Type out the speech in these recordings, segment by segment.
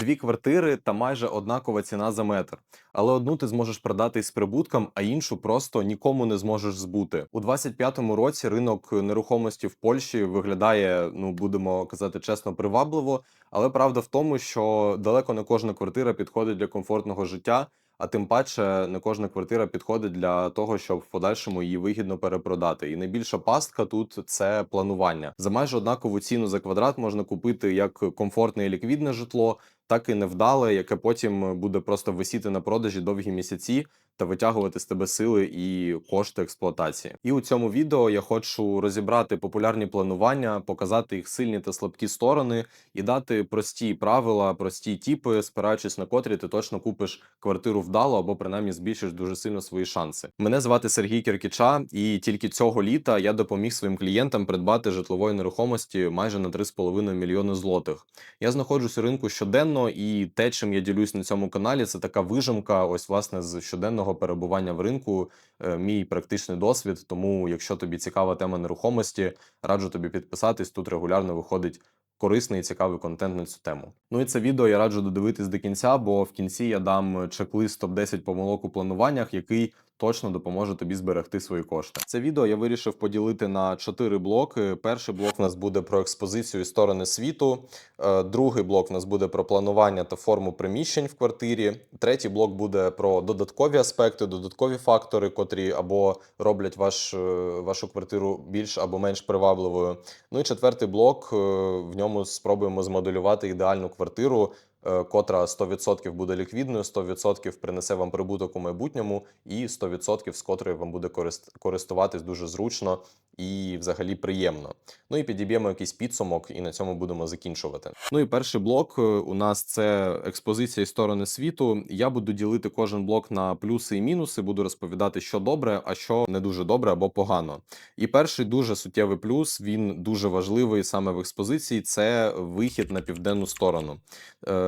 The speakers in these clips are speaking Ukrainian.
Дві квартири та майже однакова ціна за метр. Але одну ти зможеш продати із прибутком, а іншу просто нікому не зможеш збути. У 25-му році ринок нерухомості в Польщі виглядає, ну будемо казати чесно, привабливо. Але правда в тому, що далеко не кожна квартира підходить для комфортного життя. А тим паче не кожна квартира підходить для того, щоб в подальшому її вигідно перепродати. І найбільша пастка тут це планування. За майже однакову ціну за квадрат можна купити як комфортне і ліквідне житло, так і невдале, яке потім буде просто висіти на продажі довгі місяці та витягувати з тебе сили і кошти експлуатації. І у цьому відео я хочу розібрати популярні планування, показати їх сильні та слабкі сторони і дати прості правила, прості тіпи, спираючись на котрі ти точно купиш квартиру вдало або принаймні збільшиш дуже сильно свої шанси. Мене звати Сергій Кіркіча, і тільки цього літа я допоміг своїм клієнтам придбати житлової нерухомості майже на 3,5 мільйони злотих. Я знаходжусь у ринку щоденно, і те, чим я ділюсь на цьому каналі, це така вижимка, ось власне з щоденного перебування в ринку. е, Мій практичний досвід. Тому, якщо тобі цікава тема нерухомості, раджу тобі підписатись. Тут регулярно виходить корисний і цікавий контент на цю тему. Ну і це відео я раджу додивитись до кінця, бо в кінці я дам чек-лист топ-10 помилок у плануваннях, який точно допоможе тобі зберегти свої кошти. Це відео я вирішив поділити на чотири блоки. Перший блок у нас буде про експозицію і сторони світу. Е, Другий блок у нас буде про планування та форму приміщень в квартирі. Третій блок буде про додаткові аспекти, додаткові фактори, котрі або роблять ваш, е, вашу квартиру більш або менш привабливою. Ну і четвертий блок е, в ньому спробуємо змоделювати ідеальну квартиру. Е, Котра 100% буде ліквідною, 100% принесе вам прибуток у майбутньому, і 100% з котрої вам буде корист- користуватись дуже зручно і взагалі приємно. Ну і підіб'ємо якийсь підсумок, і на цьому будемо закінчувати. Ну і перший блок е, у нас це експозиція і сторони світу. Я буду ділити кожен блок на плюси і мінуси. Буду розповідати, що добре, а що не дуже добре або погано. І перший дуже суттєвий плюс, він дуже важливий саме в експозиції. Це вихід на південну сторону.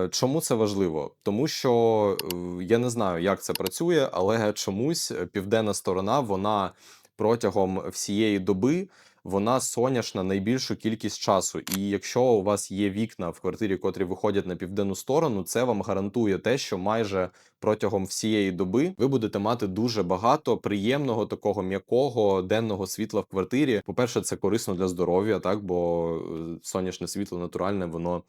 Е, Чому це важливо? Тому що е, я не знаю, як це працює, але чомусь південна сторона вона протягом всієї доби вона соняшна найбільшу кількість часу. І якщо у вас є вікна в квартирі, котрі виходять на південну сторону, це вам гарантує те, що майже протягом всієї доби ви будете мати дуже багато приємного такого м'якого денного світла в квартирі. По-перше, це корисно для здоров'я, так бо е, сонячне світло натуральне, воно е,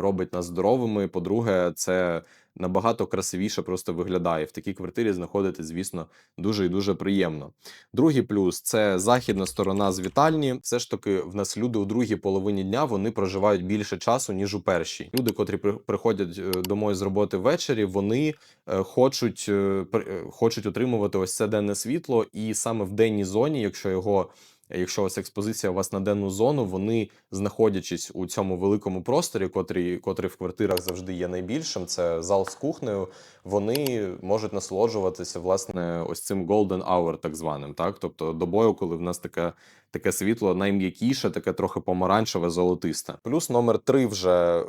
робить нас здоровими. По-друге, це набагато красивіше просто виглядає. В такій квартирі знаходитись, звісно, дуже і дуже приємно. Другий плюс це західна сторона з вітальні. Все ж таки, в нас люди у другій половині дня вони проживають більше часу, ніж у першій. Люди, котрі приходять е, домой з роботи ввечері, вони е, хочуть, е, хочуть отримувати ось це денне світло, і саме в денній зоні, якщо його. Якщо ось експозиція у вас на денну зону, вони, знаходячись у цьому великому просторі, котрий, котрий в квартирах завжди є найбільшим, це зал з кухнею, вони можуть насолоджуватися власне ось цим golden hour, так званим, так? Тобто добою, коли в нас таке, таке світло найм'якіше, таке трохи помаранчеве, золотисте. Плюс номер три вже е,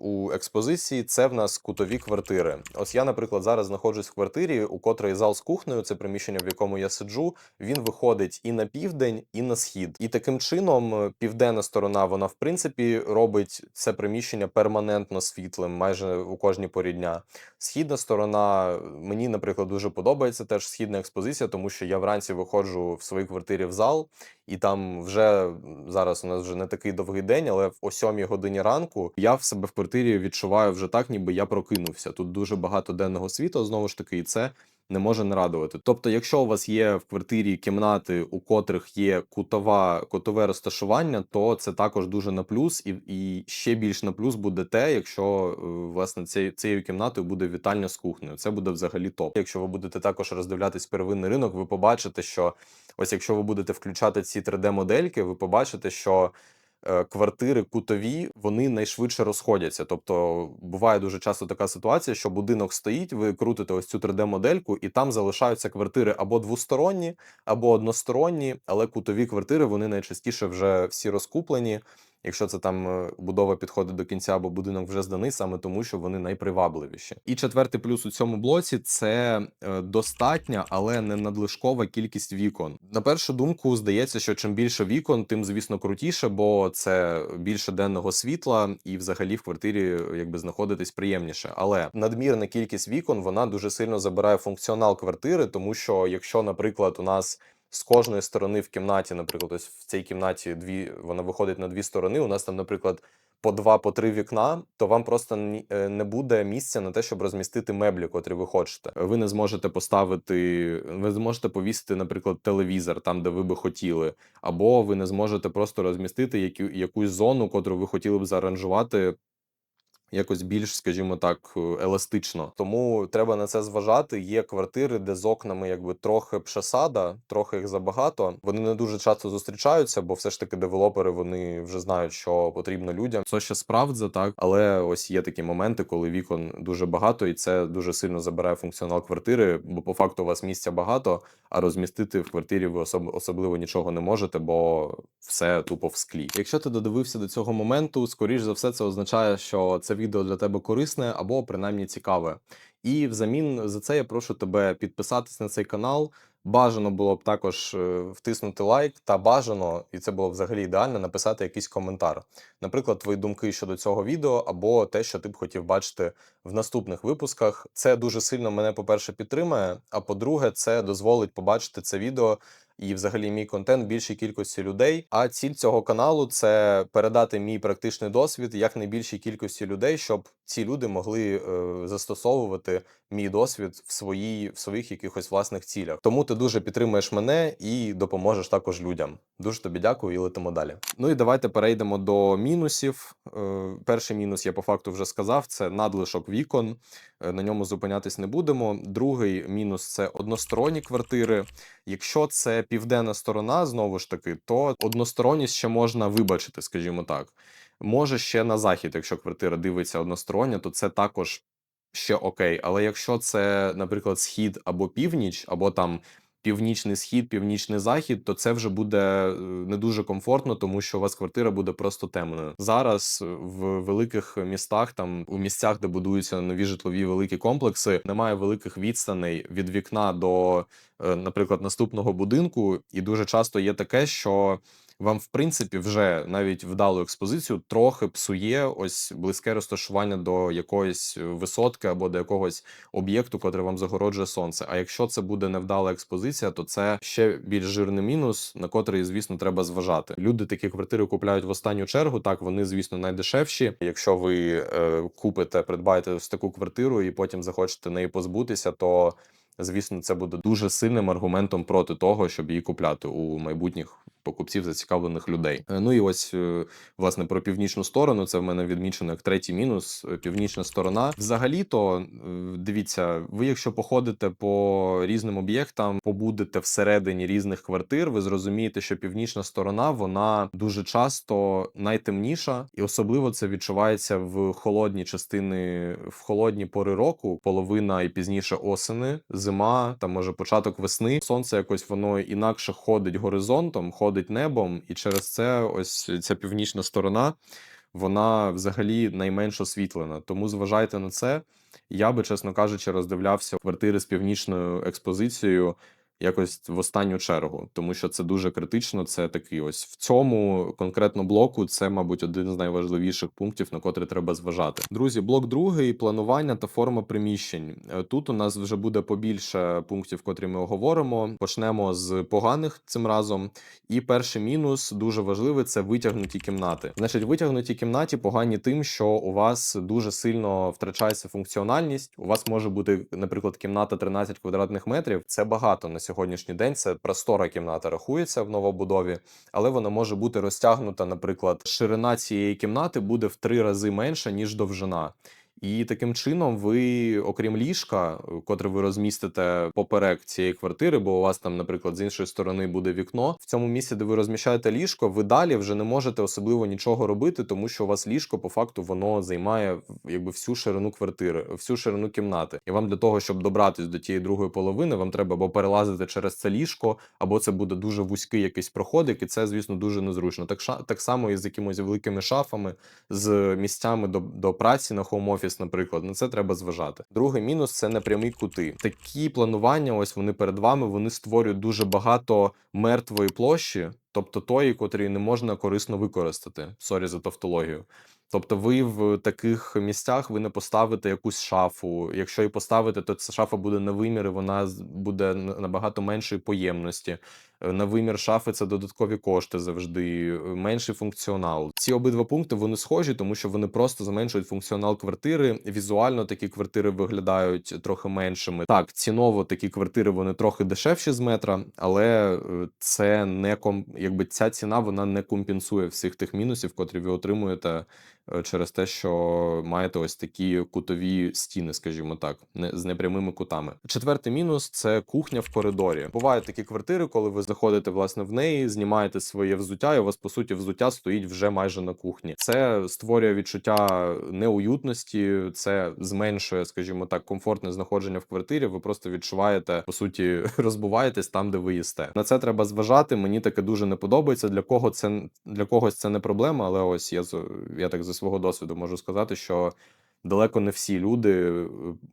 у експозиції це в нас кутові квартири. Ось я, наприклад, зараз знаходжусь в квартирі, у котрої зал з кухнею, це приміщення, в якому я сиджу. Він виходить і на південь, і на схід. І таким чином е, південна сторона, вона в принципі робить це приміщення перманентно світлим, майже у кожній порі дня. Східна сторона мені, наприклад, дуже подобається теж східна експозиція, тому що я вранці виходжу в своїй квартирі в зал, і там вже зараз у нас вже не такий довгий день, але о 7 годині ранку я в себе в квартирі відчуваю вже так, ніби я прокинувся. Тут дуже багато денного світу знову ж таки, і це не може не радувати. Тобто, якщо у вас є в квартирі кімнати, у котрих є кутова кутове розташування, то це також дуже на плюс, і, і ще більш на плюс буде те, якщо е, власне цей, цією кімнатою буде вітальня з кухнею. Це буде взагалі топ. Якщо ви будете також роздивлятись первинний ринок, ви побачите, що ось якщо ви будете включати ці 3D-модельки, ви побачите, що квартири кутові вони найшвидше розходяться. Тобто буває дуже часто така ситуація, що будинок стоїть, ви крутите ось цю 3D-модельку, і там залишаються квартири або двосторонні, або односторонні, але кутові квартири вони найчастіше вже всі розкуплені. Якщо це там е, будова підходить до кінця або будинок вже зданий, саме тому, що вони найпривабливіші. І четвертий плюс у цьому блоці це е, достатня, але не надлишкова кількість вікон. На першу думку, здається, що чим більше вікон, тим звісно крутіше, бо це більше денного світла, і взагалі в квартирі е, якби знаходитись приємніше. Але надмірна кількість вікон вона дуже сильно забирає функціонал квартири, тому що якщо, наприклад, у нас з кожної сторони в кімнаті, наприклад, ось в цій кімнаті дві вона виходить на дві сторони. У нас там, наприклад, по два, по три вікна, то вам просто е, не буде місця на те, щоб розмістити меблі, котрі ви хочете. Ви не зможете поставити, ви зможете повісити, наприклад, телевізор там, де ви би хотіли, або ви не зможете просто розмістити яку, якусь зону, котру ви хотіли б зааранжувати якось більш, скажімо так, е, еластично. Тому треба на це зважати. Є квартири, де з окнами якби трохи пшесада, трохи їх забагато. Вони не дуже часто зустрічаються, бо все ж таки девелопери вони вже знають, що потрібно людям. Це ще справдza, так але ось є такі моменти, коли вікон дуже багато, і це дуже сильно забирає функціонал квартири, бо по факту у вас місця багато, а розмістити в квартирі ви особ- особливо нічого не можете, бо все тупо в склі. Якщо ти додивився до цього моменту, скоріш за все, це означає, що це відео для тебе корисне або принаймні цікаве. І взамін за це я прошу тебе підписатись на цей канал. Бажано було б також е, втиснути лайк, та бажано, і це було взагалі ідеально, написати якийсь коментар. Наприклад, твої думки щодо цього відео, або те, що ти б хотів бачити в наступних випусках. Це дуже сильно мене, по-перше, підтримає. А по-друге, це дозволить побачити це відео і взагалі мій контент більшій кількості людей. А ціль цього каналу це передати мій практичний досвід як найбільшій кількості людей, щоб ці люди могли е, застосовувати мій досвід в своїй в своїх якихось власних цілях. Тому ти дуже підтримуєш мене і допоможеш також людям. Дуже тобі дякую і летимо далі. Ну і давайте перейдемо до мінусів. Е, перший мінус я по факту вже сказав: це надлишок вікон. Е, На ньому зупинятись не будемо. Другий мінус це односторонні квартири. Якщо це південна сторона, знову ж таки, то односторонність ще можна вибачити, скажімо так. Може ще на захід, якщо квартира дивиться одностороння, то це також ще окей. Але якщо це, наприклад, схід або північ, або там північний схід, північний захід, то це вже буде е, не дуже комфортно, тому що у вас квартира буде просто темною. Зараз в великих містах, там у місцях, де будуються нові житлові великі комплекси, немає великих відстаней від вікна до, е, наприклад, наступного будинку, і дуже часто є таке, що вам, в принципі, вже навіть вдалу експозицію трохи псує ось близьке розташування до якоїсь висотки або до якогось об'єкту, котрий вам загороджує сонце. А якщо це буде невдала експозиція, то це ще більш жирний мінус, на котрий, звісно, треба зважати. Люди такі квартири купляють в останню чергу. Так, вони, звісно, найдешевші. Якщо ви е, купите, придбаєте ось таку квартиру і потім захочете неї позбутися, то звісно, це буде дуже сильним аргументом проти того, щоб її купляти у майбутніх покупців зацікавлених людей. Е, Ну і ось е, власне про північну сторону. Це в мене відмічено як третій мінус. Е, Північна сторона. Взагалі-то е, дивіться, ви, якщо походите по різним об'єктам, побудете всередині різних квартир, ви зрозумієте, що північна сторона вона дуже часто найтемніша, і особливо це відчувається в холодні частини, в холодні пори року, половина і пізніше осени, зима, там може початок весни. Сонце якось воно інакше ходить горизонтом, ходить небом, і через це ось ця північна сторона. Вона взагалі найменш освітлена, тому зважайте на це. Я би, чесно кажучи, роздивлявся квартири з північною експозицією якось в останню чергу, тому що це дуже критично. Це такий ось в цьому конкретно блоку. Це, мабуть, один з найважливіших пунктів, на котрий треба зважати. Друзі, блок другий планування та форма приміщень. Е, Тут у нас вже буде побільше пунктів, котрі ми оговоримо. Почнемо з поганих цим разом. І перший мінус дуже важливий це витягнуті кімнати. Значить, витягнуті кімнаті погані тим, що у вас дуже сильно втрачається функціональність. У вас може бути, наприклад, кімната 13 квадратних метрів. Це багато на сьогоднішній день. Це простора кімната рахується в новобудові, але вона може бути розтягнута. Наприклад, ширина цієї кімнати буде в три рази менша ніж довжина. І таким чином, ви, окрім ліжка, е, котре ви розмістите поперек цієї квартири, бо у вас там, наприклад, з іншої сторони буде вікно. В цьому місці, де ви розміщаєте ліжко, ви далі вже не можете особливо нічого робити, тому що у вас ліжко по факту воно займає якби всю ширину квартири, всю ширину кімнати. І вам для того, щоб добратись до тієї другої половини, вам треба або перелазити через це ліжко, або це буде дуже вузький якийсь проходик, і це, звісно, дуже незручно. Так так само і з якимись великими шафами, з місцями до, до праці на хоум-офіс, наприклад, на це треба зважати. Другий мінус це непрямі кути. Такі планування, ось вони перед вами, вони створюють дуже багато мертвої площі, тобто тої, котрі не можна корисно використати. Сорі за тавтологію. Тобто, ви в таких місцях ви не поставите якусь шафу. Якщо і поставите, то ця шафа буде на вимір, і вона буде набагато меншої поємності. На вимір шафи це додаткові кошти завжди, менший функціонал. Ці обидва пункти вони схожі, тому що вони просто зменшують функціонал квартири. Візуально такі квартири виглядають трохи меншими. Так, ціново такі квартири вони трохи дешевші з метра, але е, це не ком... якби ця ціна вона не компенсує всіх тих мінусів, котрі ви отримуєте через те, що маєте ось такі кутові стіни, скажімо так, не з непрямими кутами. Четвертий мінус це кухня в коридорі. Бувають такі квартири, коли ви заходите власне в неї, знімаєте своє взуття, і у вас по суті взуття стоїть вже майже на кухні. Це створює відчуття неуютності, це зменшує, скажімо так, комфортне знаходження в квартирі. Ви просто відчуваєте по суті, розбуваєтесь там, де ви їсте. На це треба зважати. Мені таке дуже не подобається. Для кого це для когось це не проблема, але ось я я так свого досвіду можу сказати, що далеко не всі люди е,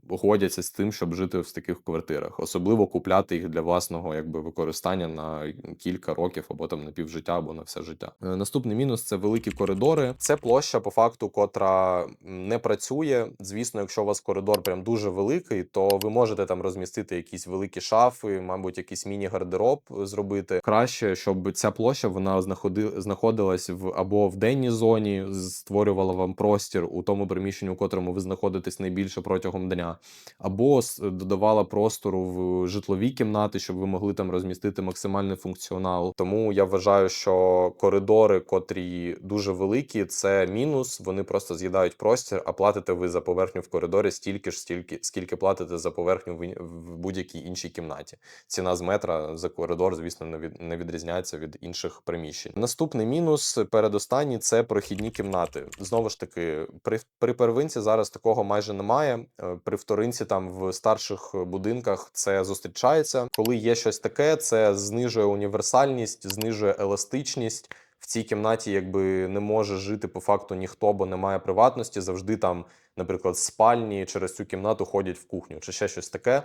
годяться з тим, щоб жити в таких квартирах, особливо купляти їх для власного якби використання на кілька років або там на півжиття, або на все життя. Е, Наступний мінус це великі коридори. Це площа, по факту, котра не працює. Звісно, якщо у вас коридор прям дуже великий, то ви можете там розмістити якісь великі шафи, мабуть, якийсь міні-гардероб зробити. Краще, щоб ця площа вона знаходи, знаходилась в або в денній зоні, створювала вам простір у тому приміщенні, у котрому ви знаходитесь найбільше протягом дня, або додавала простору в житлові кімнати, щоб ви могли там розмістити максимальний функціонал. Тому я вважаю, що коридори, котрі дуже великі, це мінус. Вони просто з'їдають простір, а платите ви за поверхню в коридорі стільки ж, стільки скільки платите за поверхню в, в будь-якій іншій кімнаті. Ціна з метра за коридор, звісно, не від не відрізняється від інших приміщень. Наступний мінус, передостанній, це прохідні кімнати. Знову ж таки, при, при первинці зараз такого майже немає. Е, При вторинці там в старших будинках це зустрічається. Коли є щось таке, це знижує універсальність, знижує еластичність. В цій кімнаті якби не може жити по факту ніхто, бо немає приватності. Завжди там, наприклад, з спальні через цю кімнату ходять в кухню чи ще щось таке.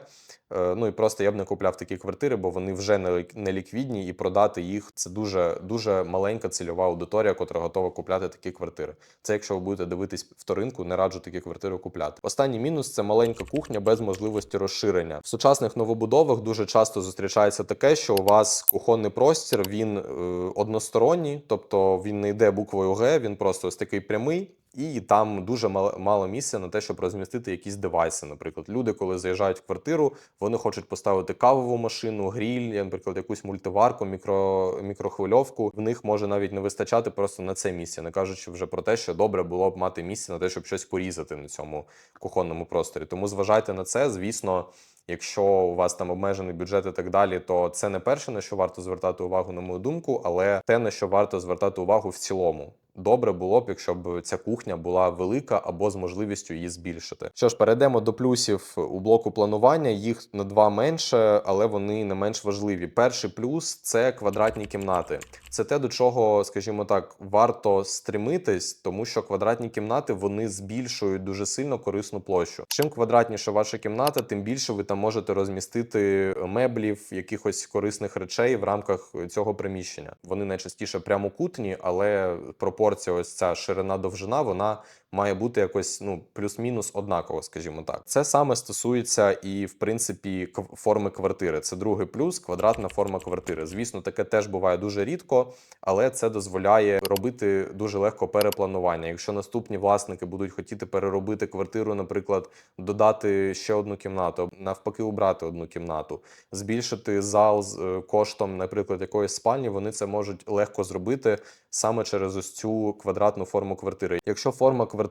Е, Ну і просто я б не купляв такі квартири, бо вони вже не ліквідні, і продати їх це дуже дуже маленька цільова аудиторія, котра готова купляти такі квартири. Це якщо ви будете дивитись вторинку, не раджу такі квартири купляти. Останній мінус це маленька кухня без можливості розширення. В сучасних новобудовах дуже часто зустрічається таке, що у вас кухонний простір він е, односторонній, тобто він не йде буквою Г, він просто ось такий прямий. І там дуже мало, місця на те, щоб розмістити якісь девайси. Наприклад, люди, коли заїжджають в квартиру, вони хочуть поставити кавову машину, гріль, наприклад, якусь мультиварку, мікро, мікрохвильовку. В них може навіть не вистачати просто на це місце, не кажучи вже про те, що добре було б мати місце на те, щоб щось порізати на цьому кухонному просторі. Тому зважайте на це, звісно. Якщо у вас там обмежений бюджет і так далі, то це не перше на що варто звертати увагу, на мою думку, але те, на що варто звертати увагу в цілому. Добре було б, якщо б ця кухня була велика або з можливістю її збільшити. Що ж, перейдемо до плюсів у блоку планування. Їх на два менше, але вони не менш важливі. Перший плюс це квадратні кімнати. Це те, до чого, скажімо так, варто стремитись, тому що квадратні кімнати вони збільшують дуже сильно корисну площу. Чим квадратніша ваша кімната, тим більше ви там можете розмістити меблів, якихось корисних речей в рамках цього приміщення. Вони найчастіше прямокутні, але пропорція, ось ця ширина довжина, вона має бути якось ну плюс-мінус однаково, скажімо так. Це саме стосується і в принципі форми квартири. Це другий плюс квадратна форма квартири. Звісно, таке теж буває дуже рідко, але це дозволяє робити дуже легко перепланування. Якщо наступні власники будуть хотіти переробити квартиру, наприклад, додати ще одну кімнату, навпаки, убрати одну кімнату, збільшити зал з е, коштом, наприклад, якоїсь спальні, вони це можуть легко зробити саме через ось цю квадратну форму квартири. Якщо форма квартири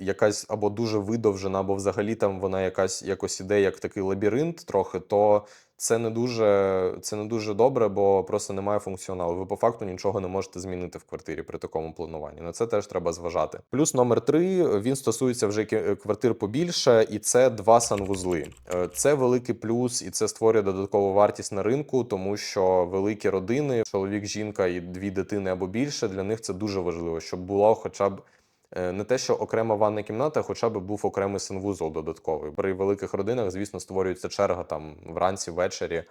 якась або дуже видовжена, або взагалі там вона якась якось іде як такий лабіринт трохи, то це не дуже це не дуже добре, бо просто немає функціоналу. Ви по факту нічого не можете змінити в квартирі при такому плануванні. На це теж треба зважати. Плюс номер три він стосується вже кі- квартир побільше, і це два санвузли. Е, Це великий плюс, і це створює додаткову вартість на ринку, тому що великі родини, чоловік, жінка і дві дитини або більше, для них це дуже важливо, щоб було хоча б. Е, Не те, що окрема ванна кімната, хоча б був окремий санвузол додатковий. При великих родинах, звісно, створюється черга там вранці, ввечері,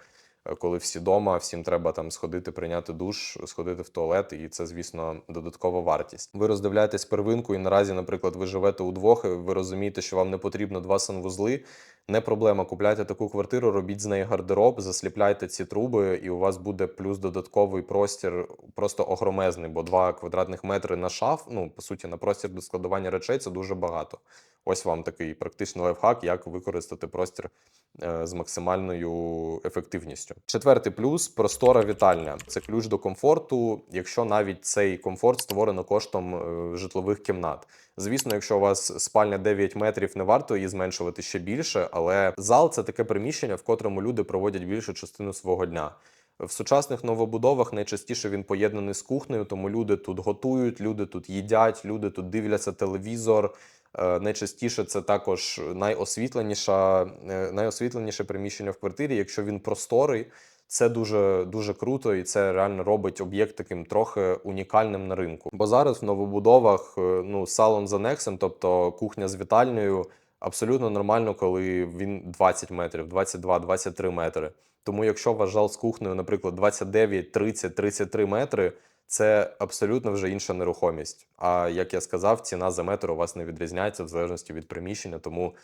коли всі дома, всім треба там сходити, прийняти душ, сходити в туалет, і це, звісно, додаткова вартість. Ви роздивляєтесь первинку, і наразі, наприклад, ви живете удвох, і ви розумієте, що вам не потрібно два санвузли. Не проблема, купляйте таку квартиру, робіть з неї гардероб, засліпляйте ці труби, і у вас буде плюс додатковий простір, просто огромезний, бо 2 квадратних метри на шаф, ну по суті, на простір до складування речей це дуже багато. Ось вам такий практичний лайфхак, як використати простір е, з максимальною ефективністю. Четвертий плюс простора вітальня. Це ключ до комфорту, якщо навіть цей комфорт створено коштом е, житлових кімнат. Звісно, якщо у вас спальня 9 метрів, не варто її зменшувати ще більше, але зал це таке приміщення, в котрому люди проводять більшу частину свого дня. В сучасних новобудовах найчастіше він поєднаний з кухнею, тому люди тут готують, люди тут їдять, люди тут дивляться телевізор. Е, Найчастіше це також найосвітленіша, е, найосвітленіше приміщення в квартирі. Якщо він просторий, це дуже дуже круто, і це реально робить об'єкт таким трохи унікальним на ринку. Бо зараз в новобудовах е, ну салон з анексом, тобто кухня з вітальнею, абсолютно нормально, коли він 20 метрів, 22, 23 метри. Тому, якщо ваш зал з кухнею, наприклад, 29, 30, 33 метри, це абсолютно вже інша нерухомість. А як я сказав, ціна за метр у вас не відрізняється в залежності від приміщення, тому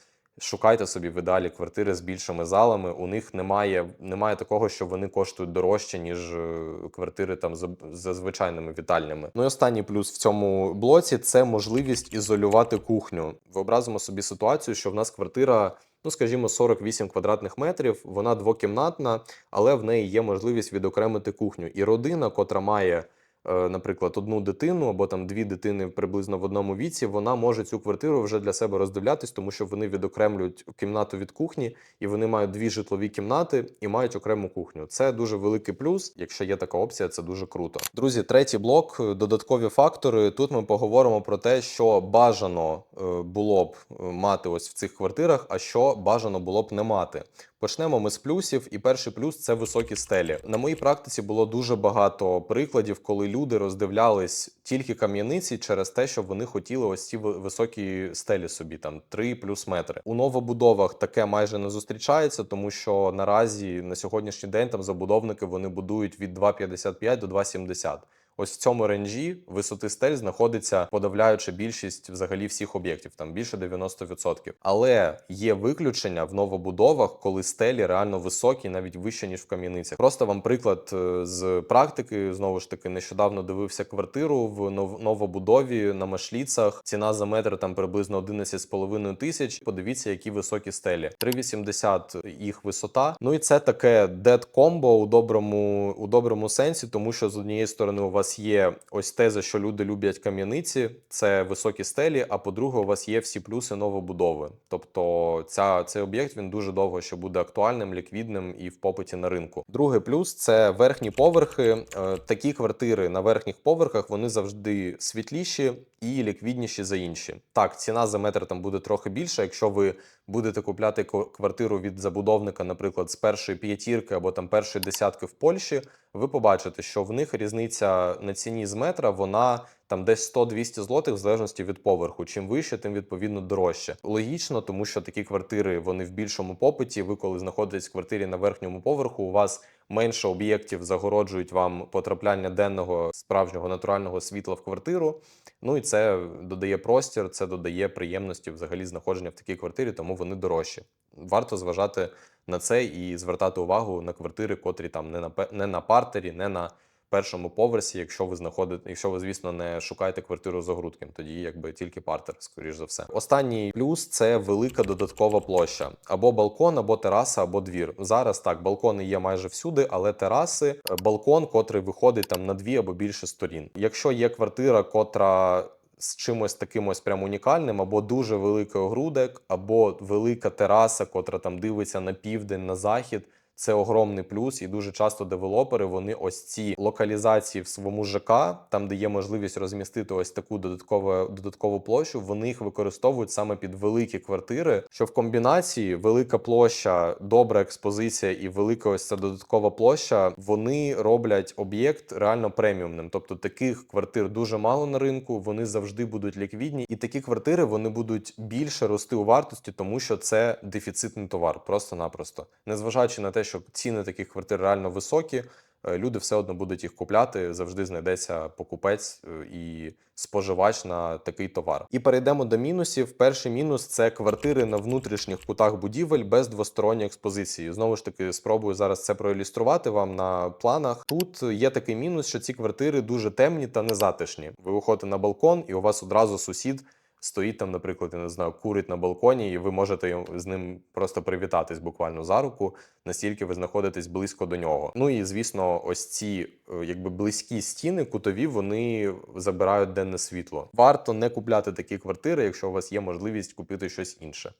шукайте собі в ідеалі квартири з більшими залами. У них немає, немає такого, що вони коштують дорожче, ніж е, квартири там за, за звичайними вітальнями. Ну і останній плюс в цьому блоці це можливість ізолювати кухню. Виобразимо собі ситуацію, що в нас квартира. Ну, скажімо, 48 квадратних метрів, вона двокімнатна, але в неї є можливість відокремити кухню. І родина, котра має, наприклад, одну дитину або там дві дитини приблизно в одному віці, вона може цю квартиру вже для себе роздивлятись, тому що вони відокремлюють кімнату від кухні, і вони мають дві житлові кімнати і мають окрему кухню. Це дуже великий плюс. Якщо є така опція, це дуже круто. Друзі, третій блок е, додаткові фактори. Тут ми поговоримо про те, що бажано е, було б е, мати ось в цих квартирах, а що бажано було б не мати. Почнемо ми з плюсів, і перший плюс це високі стелі. На моїй практиці було дуже багато прикладів, коли люди роздивлялись тільки кам'яниці через те, що вони хотіли ось ці високі стелі собі, там 3 плюс метри. У новобудовах таке майже не зустрічається, тому що наразі на сьогоднішній день там забудовники вони будують від 2,55 до 2,70. Ось в цьому ренжі висоти стель знаходиться подавляюча більшість взагалі всіх об'єктів, там більше 90%. Але є виключення в новобудовах, коли стелі реально високі, навіть вище ніж в кам'яницях. Просто вам приклад е, з практики. Знову ж таки, нещодавно дивився квартиру в нов- новобудові на Машліцах. Ціна за метр там приблизно 11,5 тисяч. Подивіться, які високі стелі. 3,80 їх висота. Ну і це таке дед комбо у доброму у доброму сенсі, тому що з однієї сторони у вас є ось теза, що люди люблять кам'яниці, це високі стелі. А по-друге, у вас є всі плюси новобудови. Тобто, ця цей об'єкт він дуже довго ще буде актуальним, ліквідним і в попиті на ринку. Другий плюс це верхні поверхи. Е, Такі квартири на верхніх поверхах вони завжди світліші і ліквідніші за інші. Так, ціна за метр там буде трохи більша, якщо ви будете купляти квартиру від забудовника, наприклад, з першої п'ятірки або там першої десятки в Польщі, ви побачите, що в них різниця на ціні з метра вона там десь 100-200 злотих в залежності від поверху. Чим вище, тим відповідно дорожче. Логічно, тому що такі квартири вони в більшому попиті. Ви, коли знаходитесь в квартирі на верхньому поверху, у вас менше об'єктів загороджують вам потрапляння денного справжнього натурального світла в квартиру. Ну і це додає простір, це додає приємності взагалі знаходження в такій квартирі, тому вони дорожчі. Варто зважати на це і звертати увагу на квартири, котрі там не на не на партері, не на першому поверсі, якщо ви знаходите, якщо ви, звісно, не шукаєте квартиру з огрудком, тоді якби тільки партер, скоріш за все. Останній плюс це велика додаткова площа або балкон, або тераса, або двір. Зараз так, балкони є майже всюди, але тераси, е, балкон, котрий виходить там на дві або більше сторін. Якщо є квартира, котра з чимось таким ось прям унікальним, або дуже великий огрудок, або велика тераса, котра там дивиться на південь, на захід. Це огромний плюс, і дуже часто девелопери вони ось ці локалізації в своєму ЖК, там де є можливість розмістити ось таку додаткову додаткову площу. Вони їх використовують саме під великі квартири. Що в комбінації велика площа, добра експозиція і велика ось ця додаткова площа. Вони роблять об'єкт реально преміумним. Тобто таких квартир дуже мало на ринку. Вони завжди будуть ліквідні, і такі квартири вони будуть більше рости у вартості, тому що це дефіцитний товар, просто-напросто, незважаючи на те, що ціни таких квартир реально високі. е, Люди все одно будуть їх купляти. Завжди знайдеться покупець е, і споживач на такий товар. І перейдемо до мінусів. Перший мінус це квартири на внутрішніх кутах будівель без двосторонньої експозиції. Знову ж таки, спробую зараз це проілюструвати вам на планах. Тут є такий мінус, що ці квартири дуже темні та незатишні. Ви виходите на балкон, і у вас одразу сусід стоїть там, наприклад, я не знаю, курить на балконі, і ви можете з ним просто привітатись буквально за руку, настільки ви знаходитесь близько до нього. Ну і звісно, ось ці е, якби близькі стіни, кутові, вони забирають денне світло. Варто не купляти такі квартири, якщо у вас є можливість купити щось інше.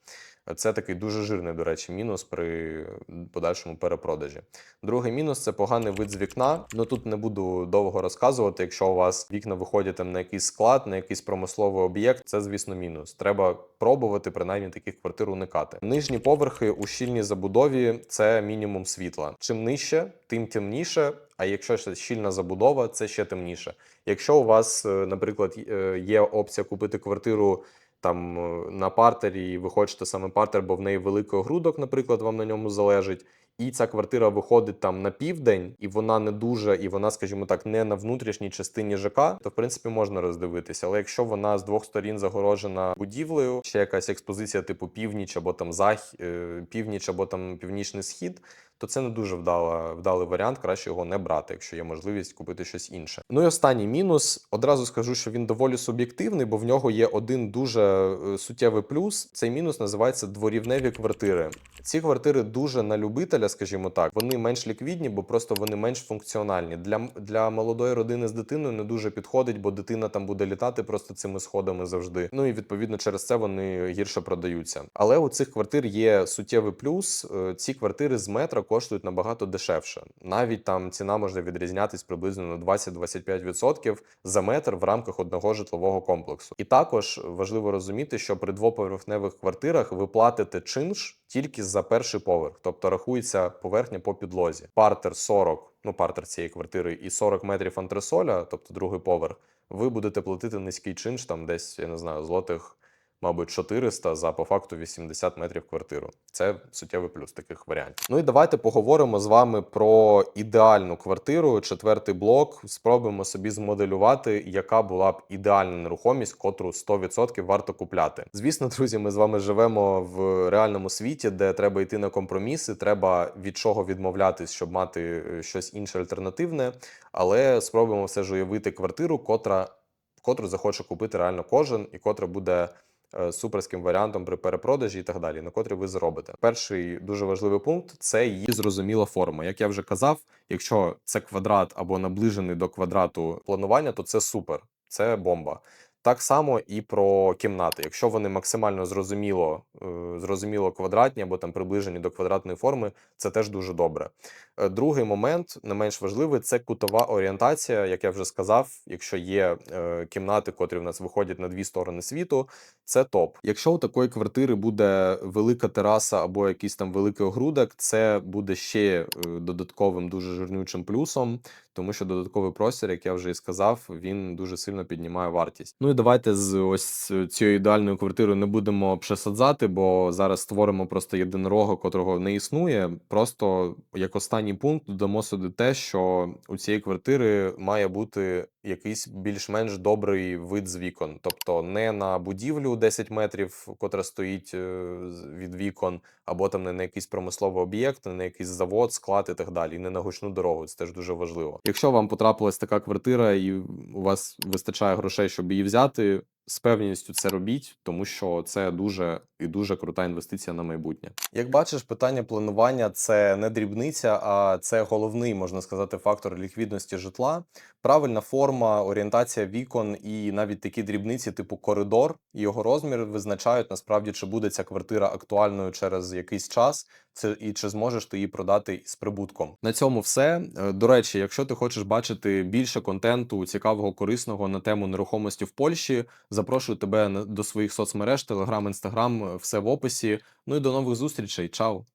Це такий дуже жирний, до речі, мінус при подальшому перепродажі. Другий мінус це поганий вид з вікна. Ну тут не буду довго розказувати. Якщо у вас вікна виходять там на якийсь склад, на якийсь промисловий об'єкт, це звісно мінус. Треба пробувати принаймні таких квартир уникати. Нижні поверхи у щільній забудові це мінімум світла. Чим нижче, тим темніше. А якщо ще щільна забудова, це ще темніше. Якщо у вас, е, наприклад, е, є опція купити квартиру там е, на партері, і ви хочете саме партер, бо в неї великий огрудок, наприклад, вам на ньому залежить. І ця квартира виходить там на південь, і вона не дуже, і вона, скажімо так, не на внутрішній частині ЖК, то в принципі можна роздивитися. Але якщо вона з двох сторін загорожена будівлею, ще якась експозиція, типу північ або там зах, е, північ або там північний схід, то це не дуже вдала, вдалий варіант. Краще його не брати, якщо є можливість купити щось інше. Ну і останній мінус. Одразу скажу, що він доволі суб'єктивний, бо в нього є один дуже е, суттєвий плюс. Цей мінус називається дворівневі квартири. Ці квартири дуже на любителя, скажімо так. Вони менш ліквідні, бо просто вони менш функціональні. Для, для молодої родини з дитиною не дуже підходить, бо дитина там буде літати просто цими сходами завжди. Ну і відповідно через це вони гірше продаються. Але у цих квартир є суттєвий плюс. Е, Ці квартири з метра коштують набагато дешевше. Навіть там ціна може відрізнятись приблизно на 20-25% за метр в рамках одного житлового комплексу. І також важливо розуміти, що при двоповерхневих квартирах ви платите чинш тільки за перший поверх, тобто рахується поверхня по підлозі. Партер 40, ну партер цієї квартири, і 40 метрів антресоля, тобто другий поверх. Ви будете платити низький чинш, там десь я не знаю, злотих мабуть, 400 за по факту 80 метрів квартиру. Це суттєвий плюс таких варіантів. Ну і давайте поговоримо з вами про ідеальну квартиру. Четвертий блок. Спробуємо собі змоделювати, яка була б ідеальна нерухомість, котру 100% варто купляти. Звісно, друзі, ми з вами живемо в реальному світі, де треба йти на компроміси, треба від чого відмовлятись, щоб мати е, щось інше альтернативне. Але спробуємо все ж уявити квартиру, котра котру захоче купити реально кожен, і котра буде суперським варіантом при перепродажі і так далі, на котрі ви зробите. Перший дуже важливий пункт це її зрозуміла форма. Як я вже казав, якщо це квадрат або наближений до квадрату планування, то це супер, це бомба. Так само і про кімнати. Якщо вони максимально зрозуміло, е, зрозуміло квадратні або там приближені до квадратної форми, це теж дуже добре. Е, Другий момент, не менш важливий, це кутова орієнтація. Як я вже сказав, якщо є е, кімнати, котрі в нас виходять на дві сторони світу, це топ. Якщо у такої квартири буде велика тераса або якийсь там великий огрудок, це буде ще додатковим дуже жирнючим плюсом, тому що додатковий простір, як я вже і сказав, він дуже сильно піднімає вартість. Ну і давайте з ось цією ідеальною квартирою не будемо присадзати, бо зараз створимо просто єдинорога, котрого не існує. Просто як останній пункт додамо сюди те, що у цієї квартири має бути якийсь більш-менш добрий вид з вікон, тобто не на будівлю 10 метрів, котра стоїть е, від вікон, або там не на якийсь промисловий об'єкт, не на якийсь завод, склад і так далі, і не на гучну дорогу. Це теж дуже важливо. Якщо вам потрапилась така квартира і у вас вистачає грошей, щоб її взяти, з певністю це робіть, тому що це дуже і дуже крута інвестиція на майбутнє. Як бачиш, питання планування це не дрібниця, а це головний, можна сказати, фактор ліквідності житла. Правильна форма, орієнтація вікон і навіть такі дрібниці, типу коридор і його розмір визначають насправді, чи буде ця квартира актуальною через якийсь час, це і чи зможеш ти її продати з прибутком. На цьому все. Е, До речі, якщо ти хочеш бачити більше контенту цікавого, корисного на тему нерухомості в Польщі, запрошую тебе до своїх соцмереж, Телеграм, Інстаграм, все в описі. Ну і до нових зустрічей. Чао!